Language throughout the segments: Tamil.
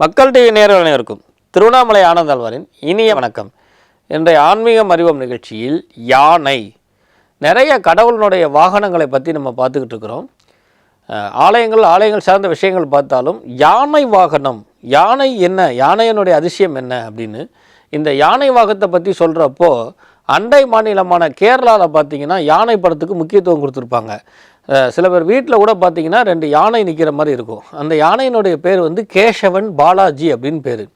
மக்கள் டிவி நேர்கள் அனைவருக்கும் திருவண்ணாமலை ஆனந்தாழ்வாரின் இனிய வணக்கம். இன்றைய ஆன்மீகம் அறிவம் நிகழ்ச்சியில் யானை. நிறைய கடவுளினுடைய வாகனங்களை பற்றி நம்ம பார்த்துக்கிட்டு இருக்கிறோம். ஆலயங்கள் ஆலயங்கள் சார்ந்த விஷயங்கள் பார்த்தாலும் யானை வாகனம் யானை என்ன யானையினுடைய அதிசயம் என்ன அப்படின்னு இந்த யானை வாகனத்தை பற்றி சொல்கிறப்போ அண்டை மாநிலமான கேரளாவில் பார்த்தீங்கன்னா யானை படத்துக்கு முக்கியத்துவம் கொடுத்துருப்பாங்க. சில பேர் வீட்டில் கூட பார்த்தீங்கன்னா ரெண்டு யானை நிற்கிற மாதிரி இருக்கும். அந்த யானையினுடைய பேர் வந்து கேசவன் பாலாஜி அப்படின்னு பேர்.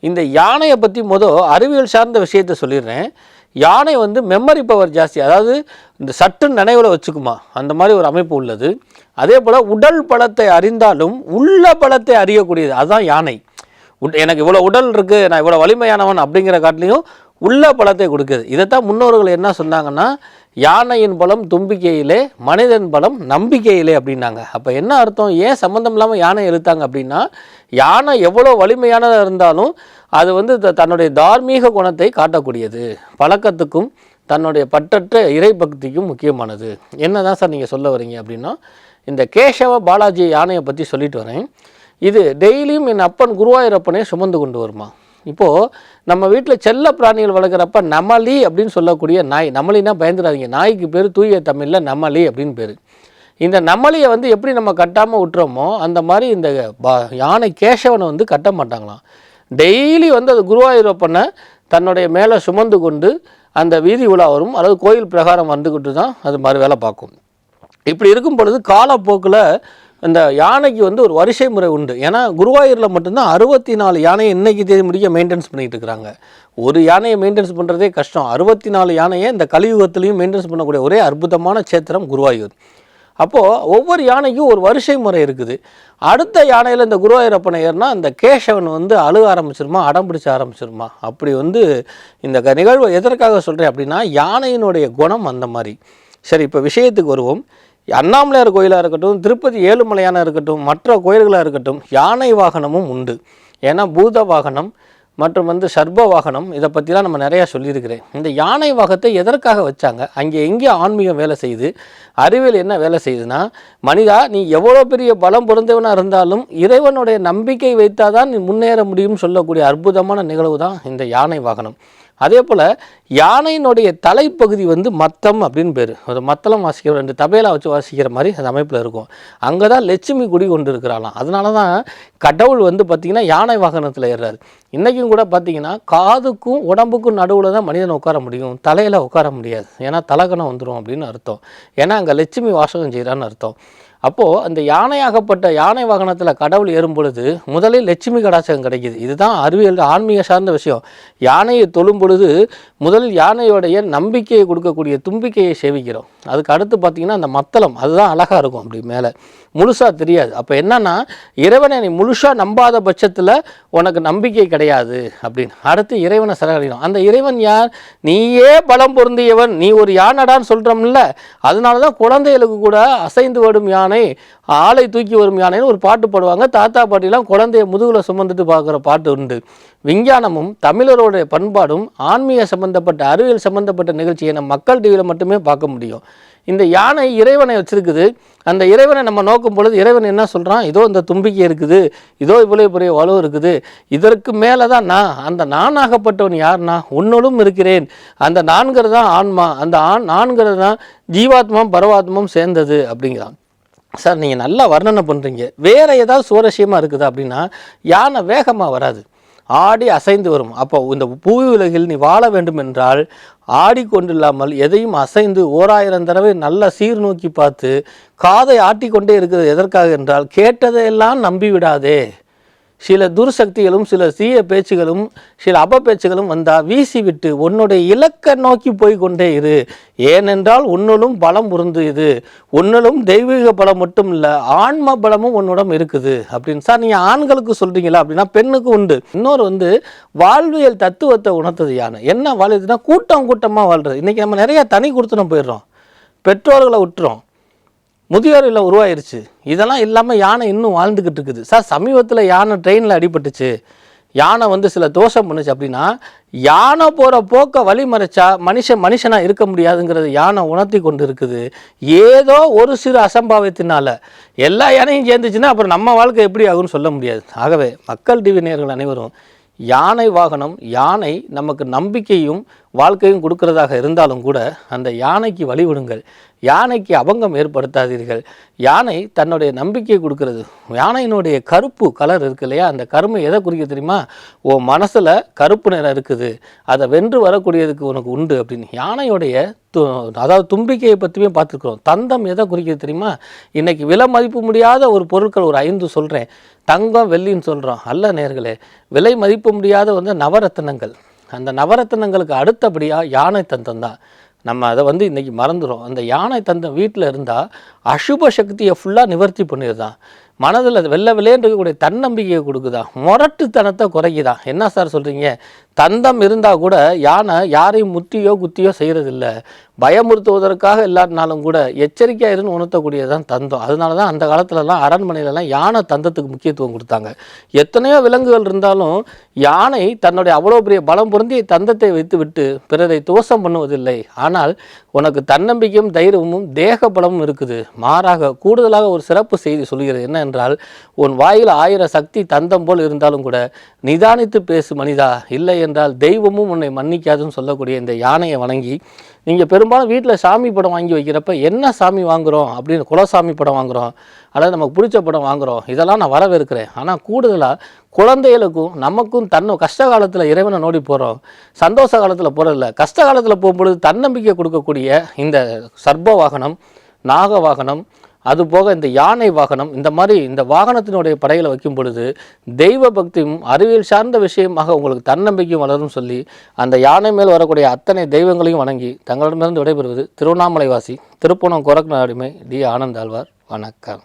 இந்த யானையை பற்றி மொதல் அறிவியல் சார்ந்த விஷயத்தை சொல்லிடுறேன். யானை வந்து மெமரி பவர் ஜாஸ்தி. அதாவது இந்த சட்டு நினைவில் வச்சுக்குமா. அந்த மாதிரி ஒரு அமைப்பு உள்ளது. அதே போல் உடல் பலத்தை அறிந்தாலும் உள்ள பலத்தை அறியக்கூடியது. அதுதான் யானை. உட்- எனக்கு இவ்வளோ உடல் இருக்குது நான் இவ்வளோ வலிமையானவன் அப்படிங்கிற காட்டிலையும் உள்ள பலத்தை கொடுக்குது. இதைத்தான் முன்னோர்கள் என்ன சொன்னாங்கன்னா யானையின் பலம் தும்பிக்கையிலே மனிதன் பலம் நம்பிக்கையிலே அப்படின்னாங்க. அப்போ என்ன அர்த்தம்? ஏன் சம்மந்தம் இல்லாமல் யானை இழுத்தாங்க அப்படின்னா யானை எவ்வளோ வலிமையானதாக இருந்தாலும் அது வந்து த- தன்னுடைய தார்மீக குணத்தை காட்டக்கூடியது. பழக்கத்துக்கும் தன்னுடைய பற்றற்ற இறை பக்திக்கும் முக்கியமானது. என்ன தான் சார் நீங்கள் சொல்ல வரீங்க அப்படின்னா இந்த கேசவ பாலாஜி யானையை பற்றி சொல்லிட்டு வரேன். இது டெய்லியும் என் அப்பன் குருவாயூரப்பனே சுமந்து கொண்டு வருமா? இப்போது நம்ம வீட்டில் செல்ல பிராணிகள் வளர்க்குறப்ப நமலி அப்படின்னு சொல்லக்கூடிய நாய் நமலினா பயந்துடாதீங்க. நாய்க்கு பேர் தூய தமிழில் நமலி அப்படின்னு பேர். இந்த நமலியை வந்து எப்படி நம்ம கட்டாமல் விட்டுறோமோ அந்த மாதிரி இந்த பா- யானை கேசவனை வந்து கட்ட மாட்டாங்களாம். டெய்லி வந்து அது குருவாயூரப்பனை தன்னுடைய மேலே சுமந்து கொண்டு அந்த வீதி உலா வரும். அல்லது கோயில் பிரகாரம் வந்துக்கிட்டு தான் அது மாதிரி வேலை பார்க்கும். இப்படி இருக்கும் பொழுது காலப்போக்கில் இந்த யானைக்கு வந்து ஒரு வரிசை முறை உண்டு. ஏன்னா குருவாயூரில் மட்டும்தான் அறுபத்தி நாலு யானையை இன்றைக்கி தேதி முடிக்க மெயின்டைன்ஸ் பண்ணிகிட்டு இருக்கிறாங்க ஒரு யானையை மெயின்டைன்ஸ் பண்ணுறதே கஷ்டம். அறுபத்தி நாலு யானையை இந்த கலியுகத்துலேயும் மெயின்டைன்ஸ் பண்ணக்கூடிய ஒரே அற்புதமான சேத்திரம் குருவாயூர். அப்போது ஒவ்வொரு யானைக்கும் ஒரு வரிசை முறை இருக்குது. அடுத்த யானையில் இந்த குருவாயூரப்பனை ஏறினா இந்த கேசவன் வந்து அழுக ஆரம்பிச்சிருமா அடம் பிடிச்ச ஆரம்பிச்சிருமா? அப்படி வந்து இந்த க- நிகழ்வை எதற்காக சொல்கிறேன் அப்படின்னா யானையினுடைய குணம் அந்த மாதிரி. சரி இப்போ விஷயத்துக்கு வருவோம். அண்ணாமலையார் கோயிலாக இருக்கட்டும் திருப்பதி ஏழுமலையான இருக்கட்டும் மற்ற கோயில்களாக இருக்கட்டும் யானை வாகனமும் உண்டு. ஏன்னா பூத வாகனம் மற்றும் வந்து சர்ப வாகனம் இதை பற்றிலாம் நம்ம நிறையா சொல்லியிருக்கிறேன். இந்த யானை வாகத்தை எதற்காக வச்சாங்க? அங்கே எங்கே ஆன்மீகம் வேலை செய்யுது? அறிவியல் என்ன வேலை செய்யுதுன்னா மனிதா நீ எவ்வளோ பெரிய பலம் பொருந்தவனாக இருந்தாலும் இறைவனுடைய நம்பிக்கை வைத்தாதான் நீ முன்னேற முடியும்னு சொல்லக்கூடிய அற்புதமான நிகழ்வு தான் இந்த யானை வாகனம். அதே போல் யானையினுடைய தலைப்பகுதி வந்து மத்தம் அப்படின்னு பேர். ஒரு மத்தளம் வாசிக்கிற ரெண்டு தபேலா வச்சு வாசிக்கிற மாதிரி அந்த அமைப்பில் இருக்கும். அங்கே தான் லட்சுமி குடி கொண்டு இருக்கிறாளாம். அதனால தான் கடவுள் வந்து பார்த்திங்கன்னா யானை வாகனத்தில் ஏறுறாரு. இன்றைக்கும் கூட பார்த்திங்கன்னா காதுக்கும் உடம்புக்கும் நடுவில் தான் மனிதன் உட்கார முடியும். தலையில் உட்கார முடியாது. ஏன்னா தலகணம் வந்துடும் அப்படின்னு அர்த்தம். ஏன்னா அங்கே லட்சுமி வாசகம் செய்கிறான்னு அர்த்தம். அப்போது அந்த யானையாகப்பட்ட யானை வாகனத்தில் கடவுள் ஏறும் பொழுது முதலில் லட்சுமி கடாச்சகம் கிடைக்குது. இதுதான் அறிவியல் ஆன்மீக சார்ந்த விஷயம். யானையை தொழும் பொழுது முதலில் யானையோடைய நம்பிக்கையை கொடுக்கக்கூடிய தும்பிக்கையை சேவிக்கிறோம் அதுக்கு அடுத்து பார்த்திங்கன்னா அந்த மத்தளம் அதுதான் அழகாக இருக்கும் அப்படி மேலே. முழுசாக தெரியாது. அப்போ என்னன்னா இறைவனை நீ முழுசாக நம்பாத பட்சத்தில் உனக்கு நம்பிக்கை கிடையாது அப்படின்னு. அடுத்து இறைவனை சரணடையணும். அந்த இறைவன் யார்? நீயே பலம் பொருந்தியவன். நீ ஒரு யானடான்னு சொல்கிறோம்ல அதனால தான் குழந்தைகளுக்கு கூட அசைந்து வரும் யானை ஆளை தூக்கி வரும் யானைன்னு ஒரு பாட்டு பாடுவாங்க. தாத்தா பாட்டிலாம் குழந்தைய முதுகில் சுமந்துட்டு பார்க்குற பாட்டு உண்டு. விஞ்ஞானமும் தமிழரோடைய பண்பாடும் ஆன்மீக சம்பந்தப்பட்ட அறிவியல் சம்பந்தப்பட்ட நிகழ்ச்சியை நம்ம மக்கள் டிவியில் மட்டுமே பார்க்க முடியும். இந்த யானை இறைவனை வச்சிருக்குது. அந்த இறைவனை நம்ம நோக்கும் பொழுது இறைவன் என்ன சொல்கிறான் இதோ இந்த தும்பிக்கை இருக்குது. இதோ இவ்வளோ பெரிய வலு இருக்குது. இதற்கு மேலே தான் நான் அந்த நானாகப்பட்டவன் யார்னா உன்னோடும் இருக்கிறேன். அந்த நான்கிறது தான் ஆன்மா. அந்த ஆண் நான்கிறது தான் ஜீவாத்மாவும் பரவாத்மாவும் சேர்ந்தது அப்படிங்கிறான். சார் நீங்கள் நல்லா வர்ணனை பண்ணுறீங்க வேறு ஏதாவது சுவாரஸ்யமாக இருக்குது அப்படின்னா யானை வேகமாக வராது. ஆடி அசைந்து வரும். அப்போ இந்த பூ உலகில் நீ வாழ வேண்டும் என்றால் ஆடிக்கொண்டில்லாமல் எதையும் அசைந்து ஓராயிரம் தடவை நல்லா சீர்நோக்கி பார்த்து காதை ஆட்டிக்கொண்டே இருக்கிறது எதற்காக என்றால் கேட்டதையெல்லாம் நம்பி விடாதே சில துர்சக்திகளும் சில தீய பேச்சுகளும் சில அப பேச்சுகளும் வந்தால் வீசி விட்டு உன்னுடைய இலக்கை நோக்கி போய் கொண்டே இரு. ஏனென்றால் உன்னுளும் பலம் உருந்து இது உன்னிலும் தெய்வீக பலம் மட்டும் இல்லை ஆன்ம பலமும் உன்னிடம் இருக்குது. அப்படின்னு சார் நீங்கள் ஆண்களுக்கு சொல்கிறீங்களா அப்படின்னா பெண்ணுக்கு உண்டு. இன்னொரு வந்து வாழ்வியல் தத்துவத்தை உணர்த்தது யானை என்ன வாழ்வுனா கூட்டம் கூட்டமாக வாழ்றது. இன்றைக்கி நம்ம நிறையா தனி கொடுத்துன போயிடுறோம். பெற்றோர்களை விட்டுறோம் முதியோர் இல்லை உருவாயிருச்சு. இதெல்லாம் இல்லாமல் யானை இன்னும் வாழ்ந்துக்கிட்டு இருக்குது. சார் சமீபத்தில் யானை ட்ரெயினில் அடிபட்டுச்சு. யானை வந்து சில தோஷம் பண்ணுச்சு. அப்படின்னா யானை போகிற போக்கை வழிமறைச்சா மனுஷன் மனுஷனாக இருக்க முடியாதுங்கிறது யானை உணர்த்தி கொண்டு இருக்குது. ஏதோ ஒரு சிறு அசம்பாவியத்தினால எல்லா யானையும் சேர்ந்துச்சுன்னா அப்புறம் நம்ம வாழ்க்கை எப்படி ஆகும்னு சொல்ல முடியாது. ஆகவே மக்கள் டிவி நேர்கள் அனைவரும் யானை வாகனம் யானை நமக்கு நம்பிக்கையும் வாழ்க்கையும் கொடுக்கறதாக இருந்தாலும் கூட அந்த யானைக்கு வழிவிடுங்கள். யானைக்கு அபங்கம் ஏற்படுத்தாதீர்கள். யானை தன்னுடைய நம்பிக்கையை கொடுக்கறது. யானையினுடைய கருப்பு கலர் இருக்கு இல்லையா? அந்த கருமை எதை குறிக்க தெரியுமா? ஓ மனசில் கருப்பு நிறம் இருக்குது. அதை வென்று வரக்கூடியதுக்கு உனக்கு உண்டு அப்படின்னு. யானையுடைய து- அதாவது தும்பிக்கையை பற்றியுமே பார்த்துருக்குறோம். தந்தம் எதை குறிக்கிறது தெரியுமா? இன்றைக்கி விலை மதிப்பு முடியாத ஒரு பொருட்கள் ஒரு ஐந்து சொல்கிறேன் தங்கம் வெள்ளின்னு சொல்கிறோம் அல்ல நேர்களே விலை மதிப்பு முடியாத வந்து நவரத்தினங்கள் அந்த நவரத்தினங்களுக்கு அடுத்தபடியாக யானை தந்தம் தான். நம்ம அதை வந்து இன்றைக்கி மறந்துடும் அந்த யானை தந்தம் வீட்டில் இருந்தால் அசுப சக்தியை ஃபுல்லாக நிவர்த்தி பண்ணிடுதான். மனதில் வெள்ளை இருக்கக்கூடிய தன்னம்பிக்கையை கொடுக்குதா? முரட்டுத்தனத்தை குறைக்குதா? என்ன சார் சொல்கிறீங்க தந்தம் இருந்தால் கூட யானை யாரையும் முத்தியோ குத்தியோ செய்கிறதில்ல பயமுறுத்துவதற்காக இல்லாட்டினாலும் கூட எச்சரிக்கையாக இருந்து உணர்த்தக்கூடியது தான் தந்தம். அதனால தான் அந்த காலத்துலலாம் அரண்மனையிலலாம் யானை தந்தத்துக்கு முக்கியத்துவம் கொடுத்தாங்க. எத்தனையோ விலங்குகள் இருந்தாலும் யானை தன்னுடைய அவ்வளோ பெரிய பலம் பொருந்திய தந்தத்தை வைத்து விட்டு பிறரை தோஷம் பண்ணுவதில்லை. ஆனால் உனக்கு தன்னம்பிக்கையும் தைரியமும் தேக பலமும் இருக்குது. மாறாக கூடுதலாக ஒரு சிறப்பு செய்தி சொல்கிறது. என்ன என்றால் உன் வாயில் ஆயிரம் சக்தி தந்தம் போல் இருந்தாலும் கூட நிதானித்து பேசு மனிதா இல்லை என்றால் தெய்வமும் உன்னை மன்னிக்காதுன்னு சொல்லக்கூடிய இந்த யானையை வணங்கி நீங்கள் பெரும்பாலும் வீட்டில் சாமி படம் வாங்கி வைக்கிறப்ப என்ன சாமி வாங்குகிறோம் அப்படின்னு குலசாமி படம் வாங்குகிறோம் அல்லது நமக்கு பிடிச்ச படம் வாங்குகிறோம் இதெல்லாம் நான் வரவேற்கிறேன். ஆனால் கூடுதலாக குழந்தைகளுக்கும் நமக்கும் தன்னை கஷ்ட காலத்தில் இறைவனை நோடி போகிறோம் சந்தோஷ காலத்தில் போகிறதில்ல கஷ்ட காலத்தில் போகும்பொழுது தன்னம்பிக்கை கொடுக்கக்கூடிய இந்த சர்ப வாகனம் நாக வாகனம் அதுபோக இந்த யானை வாகனம் இந்த மாதிரி இந்த வாகனத்தினுடைய படைகளை வைக்கும் பொழுது தெய்வ பக்தியும் அறிவியல் சார்ந்த விஷயமாக உங்களுக்கு தன்னம்பிக்கையும் வளரும் சொல்லி அந்த யானை மேல் வரக்கூடிய அத்தனை தெய்வங்களையும் வணங்கி தங்களிடமிருந்து விடைபெறுவது திருவண்ணாமலைவாசி திருப்பணம் கொரக்நாடுமை டி. ஆனந்த் ஆழ்வார். வணக்கம்.